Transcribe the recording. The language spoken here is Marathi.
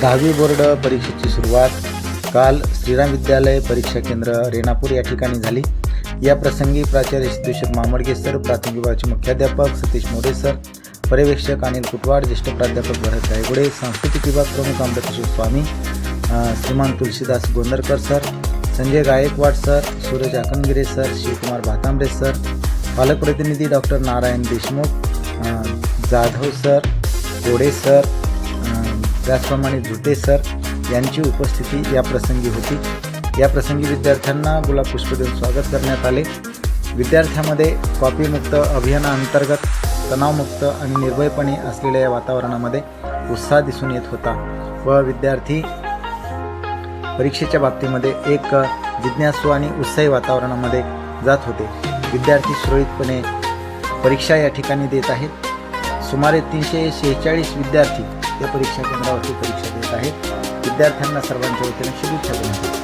दहावी बोर्ड परीक्षेची सुरुवात. काल श्रीराम विद्यालय परीक्षा केंद्र रेणापूर या ठिकाणी झाली. या प्रसंगी प्राचार्य सिद्धेश्वर मामडगे सर प्राथमिक विभागाचे मुख्याध्यापक सतीश मोरे सर पर्यवेक्षक अनिल कुटवाड ज्येष्ठ प्राध्यापक भरत गायगुडे सांस्कृतिक विभाग प्रमुख Amritkishor Swami Shriman Tulsidas Gondarkar sir Sanjay Gaikwad sir Suraj Akangire sir Shivkumar Bhatambare sir पालक प्रतिनिधी doctor Narayan Deshmukh Jadhav sir Gode sir त्याचप्रमाणे झुटे सर यांची उपस्थिती या प्रसंगी होती. या प्रसंगी विद्यार्थ्यांना गुलाबपुष्प देऊन स्वागत करण्यात आले. विद्यार्थ्यामध्ये कॉपीमुक्त अभियानाअंतर्गत तणावमुक्त आणि निर्भयपणे असलेल्या या वातावरणामध्ये उत्साह दिसून येत होता व विद्यार्थी परीक्षेच्या बाबतीमध्ये एक जिज्ञासू आणि उत्साही वातावरणामध्ये जात होते. विद्यार्थी सुरळीतपणे परीक्षा या ठिकाणी देत आहेत. सुमारे तीनशे शेहेचाळीस विद्यार्थी या परीक्षा केंद्रावरती परीक्षा देत आहेत. विद्यार्थ्यांना सर्वांच्या वतीने शुभेच्छा देण्यात येतात